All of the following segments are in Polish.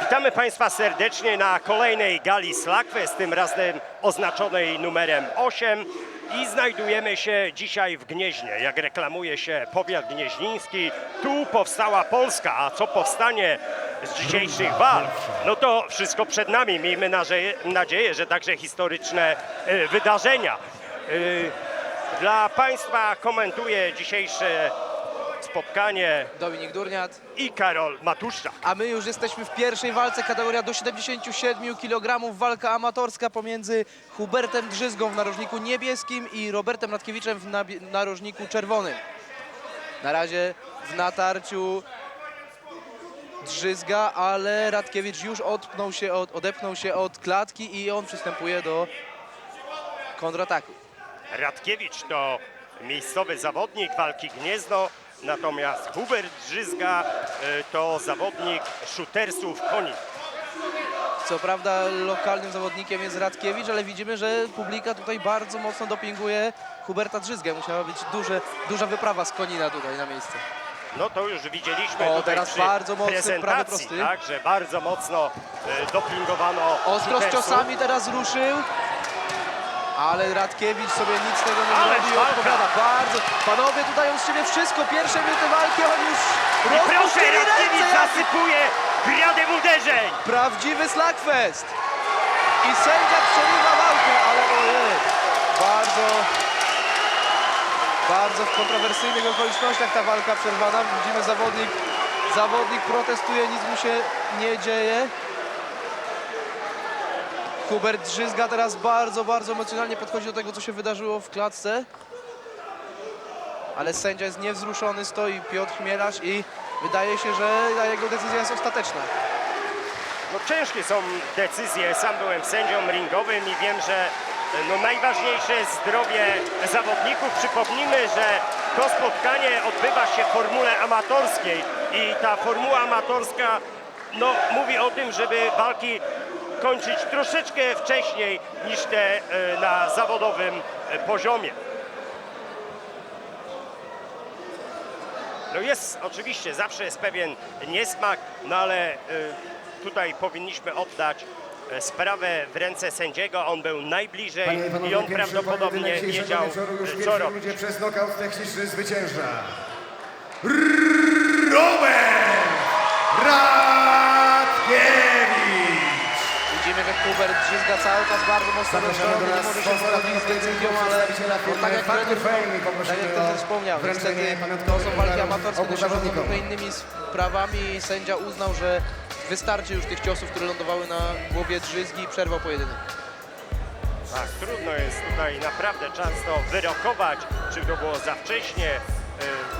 Witamy Państwa serdecznie na kolejnej gali Slugfest, tym razem oznaczonej numerem 8 i znajdujemy się dzisiaj w Gnieźnie. Jak reklamuje się powiat gnieźniński, tu powstała Polska, a co powstanie z dzisiejszych walk, no to wszystko przed nami. Miejmy nadzieję, że także historyczne e, wydarzenia. E, Dla Państwa komentuje dzisiejsze spotkanie Dominik Durniat, i Karol Matuszczak. a my już jesteśmy w pierwszej walce, kategoria do 77 kg, walka amatorska pomiędzy Hubertem Drzyzgą w narożniku niebieskim i Robertem Radkiewiczem w nabie- narożniku czerwonym. Na razie w natarciu Drzyzga, ale Radkiewicz już odpnął się od, odepnął się od klatki i on przystępuje do kontrataku. Radkiewicz to miejscowy zawodnik walki Gniezno, natomiast Hubert Drzyzga y, to zawodnik shootersów koni. Co prawda lokalnym zawodnikiem jest Radkiewicz, ale widzimy, że publika tutaj bardzo mocno dopinguje Huberta Drzyzgę. Musiała być duże, duża wyprawa z Konina tutaj na miejsce. No to już widzieliśmy O, teraz bardzo mocny, prawy prosty. tak, że bardzo mocno y, dopingowano Ostro z ciosami teraz ruszył. Ale Radkiewicz sobie nic z tego nie Ależ zrobił. walka. Odpowiada bardzo. Panowie tutaj on z siebie wszystko. Pierwsze minuty walki on już I proszę, rozpuścili Radkiewicz ręce. zasypuje gradem uderzeń. Prawdziwy slugfest. I sędzia przerywa walkę, ale ojej, bardzo, bardzo w kontrowersyjnych okolicznościach ta walka przerwana. Widzimy zawodnik, zawodnik protestuje, nic mu się nie dzieje. Hubert Drzyzga teraz bardzo, bardzo emocjonalnie podchodzi do tego, co się wydarzyło w klatce. Ale sędzia jest niewzruszony, stoi Piotr Chmielarz i wydaje się, że jego decyzja jest ostateczna. No ciężkie są decyzje. Sam byłem sędzią ringowym i wiem, że no, najważniejsze jest zdrowie zawodników. Przypomnijmy, że to spotkanie odbywa się w formule amatorskiej i ta formuła amatorska no, mówi o tym, żeby walki kończyć troszeczkę wcześniej niż te e, na zawodowym e, poziomie. No jest oczywiście, zawsze jest pewien niesmak, no ale y, tutaj powinniśmy oddać e, sprawę w ręce sędziego. On był najbliżej Panie i on prawdopodobnie wiedział, e, co robić. przez nokaut techniczny zwycięża Robert Radkiewicz! Widzimy, że Hubert Drzyzga cały czas bardzo mocno do rozciągnie, nie może się sponsora pogodzić z decyzją, pojedynku, ale no, tak jak poprosimy tak jak o trener wspomniał, niestety to są walki amatorskie, które się innymi sprawami. I sędzia uznał, że wystarczy już tych ciosów, które lądowały na głowie Drzyzgi i przerwał pojedynek. Tak, trudno jest tutaj naprawdę często wyrokować, czy to było za wcześnie, y,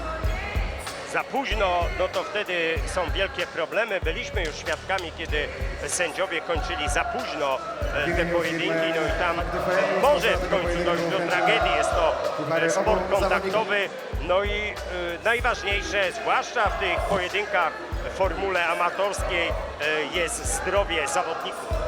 za późno, no to wtedy są wielkie problemy. Byliśmy już świadkami, kiedy sędziowie kończyli za późno e, te pojedynki, no i tam może w końcu dojść do tragedii. Jest to e, sport kontaktowy, no i e, najważniejsze, zwłaszcza w tych pojedynkach w formule amatorskiej, jest zdrowie zawodników.